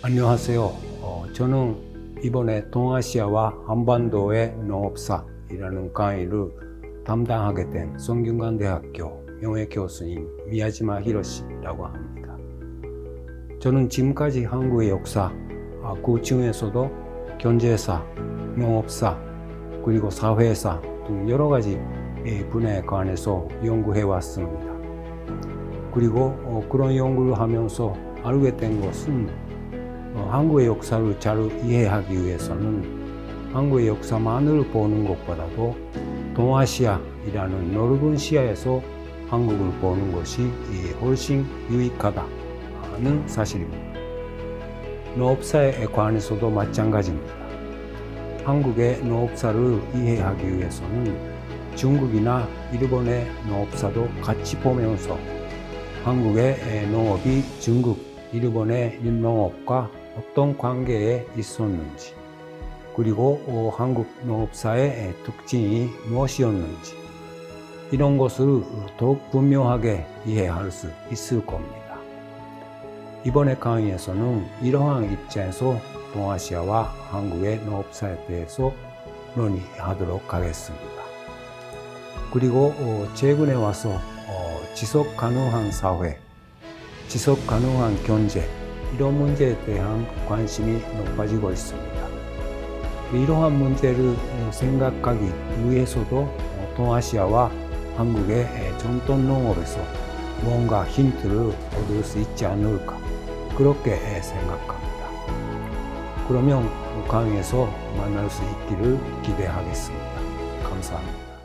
안녕하세요. 어, 저는 이번에 동아시아와 한반도의 농업사이라는 강의를 담당하게 된 성균관대학교 명예교수님 미야지마 히로시라고 합니다. 저는 지금까지 한국의 역사, 아, 그 중에서도 경제사, 농업사, 그리고 사회사 등 여러 가지 이 분야에 관해서 연구해 왔습니다. 그리고 어, 그런 연구를 하면서 알게 된 것은 어, 한국의 역사를 잘 이해하기 위해서는 한국의 역사만을 보는 것보다도 동아시아이라는 넓은 시야에서 한국을 보는 것이 이 훨씬 유익하다는 사실입니다. 농업사에 관해서도 마찬가지입니다. 한국의 농업사를 이해하기 위해서는 중국이나 일본의 농업사도 같이 보면서 한국의 농업이 중국, 일본의 농업과 어떤 관계에 있었는지, 그리고 어, 한국 농업사의 특징이 무엇이었는지, 이런 것을 더욱 분명하게 이해할 수 있을 겁니다. 이번에 강의에서는 이러한 입장에서 동아시아와 한국의 농업사에 대해서 논의하도록 하겠습니다. 그리고 어, 최근에 와서 어, 지속 가능한 사회, 지속 가능한 경제 이런 문제에 대한 관심이 높아지고 있습니다. 이러한 문제를 어, 생각하기 위해서도 어, 동아시아와 한국의 에, 전통 농업에서 뭔가 힌트를 얻을 수 있지 않을까 그렇게 에, 생각합니다. 그러면 강의에서 만날 수 있기를 기대하겠습니다. 감사합니다.